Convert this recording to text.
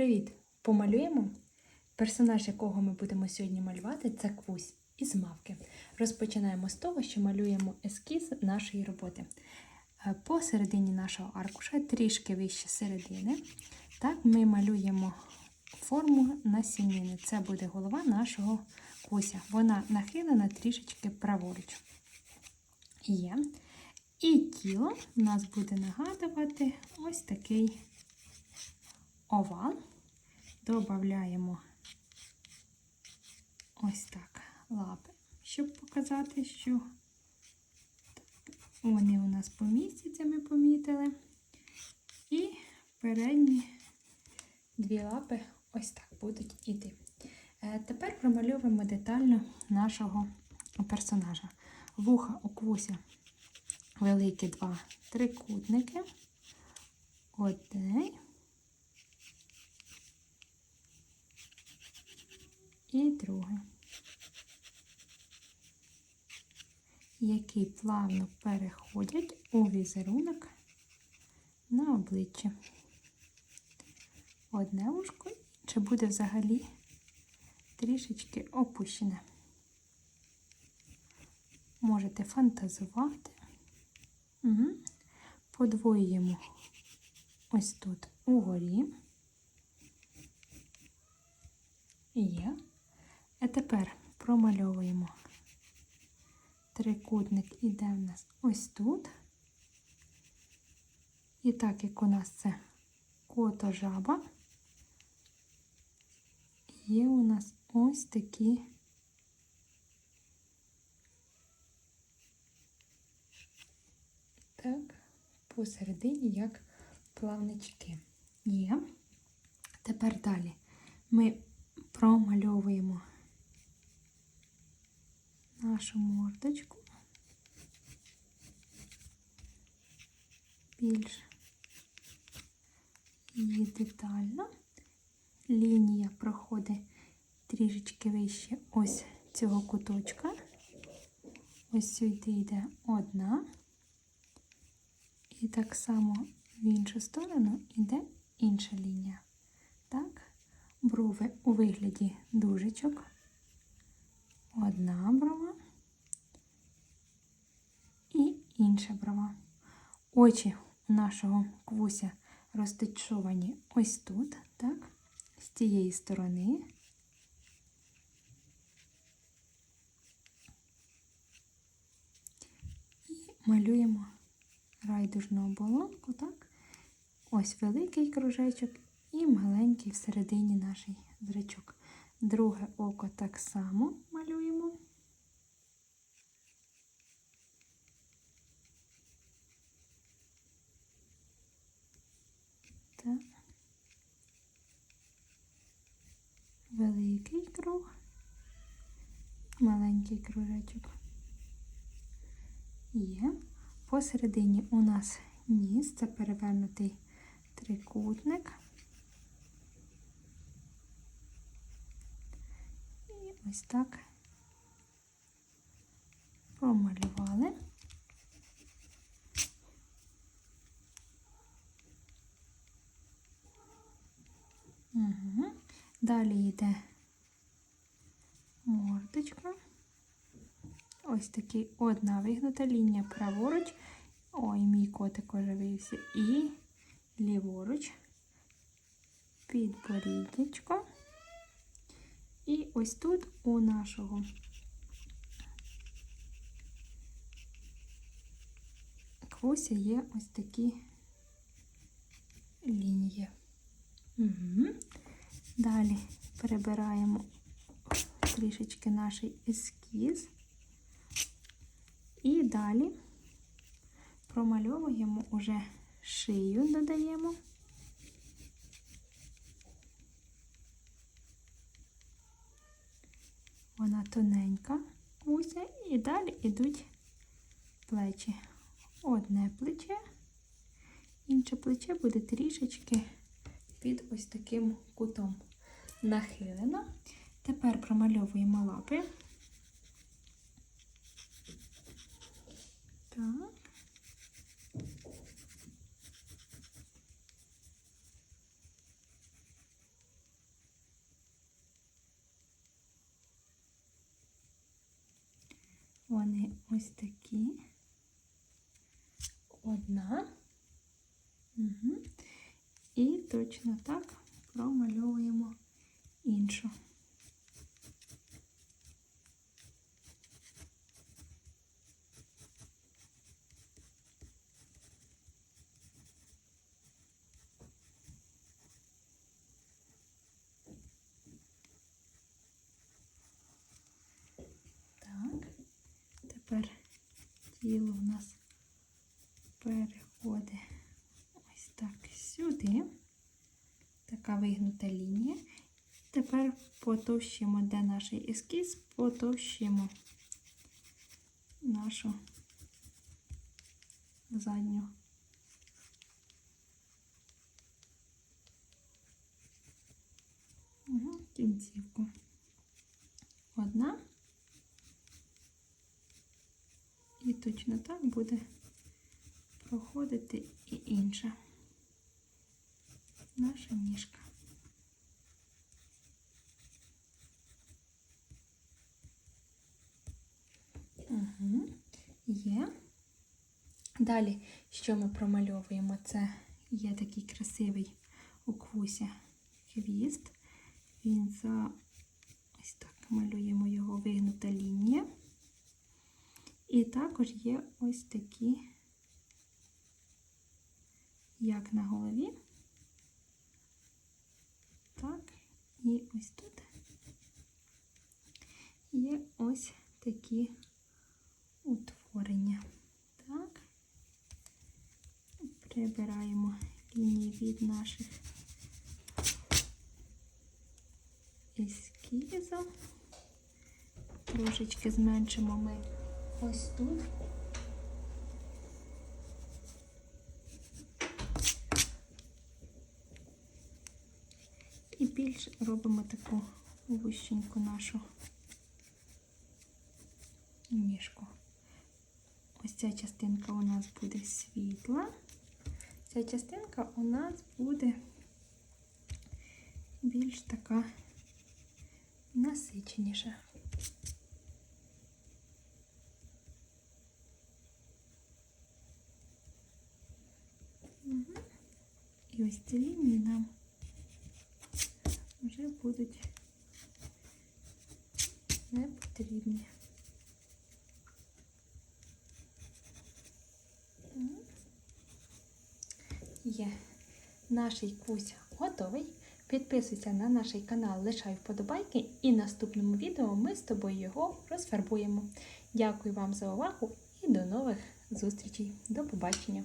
Привіт! Помалюємо? Персонаж, якого ми будемо сьогодні малювати, це Квусь із мавки. Розпочинаємо з того, що малюємо ескіз нашої роботи. Е, Посередині нашого аркуша, трішки вище середини, так ми малюємо форму насінини. Це буде голова нашого куся. Вона нахилена трішечки праворуч. Є. І тіло у нас буде нагадувати ось такий овал. Додаємо ось так лапи, щоб показати, що вони у нас помістяться, ми помітили. І передні дві лапи ось так будуть іти. Е, Тепер промальовуємо детально нашого персонажа. Вуха у квуся великі два трикутники. Один. І другий. Які плавно переходять у візерунок на обличчя. Одне вушко, чи буде взагалі трішечки опущене. Можете фантазувати. Угу. Подвоюємо ось тут угорі. Є. А тепер промальовуємо трикутник іде в нас ось тут. І так як у нас це кото жаба, є у нас ось такі так, посередині як плавнички. Є. Тепер далі ми промальовуємо нашу мордочку більш її детально. Лінія проходить трішечки вище ось цього куточка. Ось сюди йде одна. І так само в іншу сторону йде інша лінія. Так, брови у вигляді дужечок. Одна брова і інша брова. Очі нашого квуся розташовані ось тут, так, з цієї сторони. І малюємо райдужну оболонку, так? Ось великий кружечок і маленький всередині наш зрачок. Друге око так само малюємо. Так. Великий круг, маленький кружечок. Є. Посередині у нас ніс, це перевернутий трикутник. І ось так промалювали. Угу. Далі йде мордочка. Ось такий одна вигнута лінія праворуч. Ой, мій котик оживився. І ліворуч, підборіддячко. І ось тут у нашого квуся є ось такі лінії. Угу. Далі перебираємо трішечки наш ескіз. І далі промальовуємо уже шию, додаємо. Вона тоненька гуся, і далі йдуть плечі. Одне плече, інше плече буде трішечки під ось таким кутом нахилена. Тепер промальовуємо лапи. Так. Вони ось такі. Одна. Угу. І точно так промальовуємо іншу. Тепер тіло у нас переходить ось так сюди. Така вигнута лінія. Тепер потовщимо, де наш ескіз, потовщимо нашу задню. Кінцівку. Одна. І точно так буде проходити і інша наша ніжка. Угу. Є. Далі, що ми промальовуємо? Це є такий красивий у квусі хвіст. Він за ось так малюємо його вигнута лінія. І також є ось такі, як на голові, так, і ось тут є ось такі утворення. Прибираємо лінії від наших ескізів. Трошечки зменшимо ми ось тут. І більше робимо таку вущеньку нашу ніжку. Ось ця частинка у нас буде світла. Ця частинка у нас буде більш така насиченіша. І ось ці лінії нам вже будуть не потрібні. Є наш кусь готовий. Підписуйся на наш канал, лишай вподобайки, і в наступному відео ми з тобою його розфарбуємо. Дякую вам за увагу і до нових зустрічей. До побачення!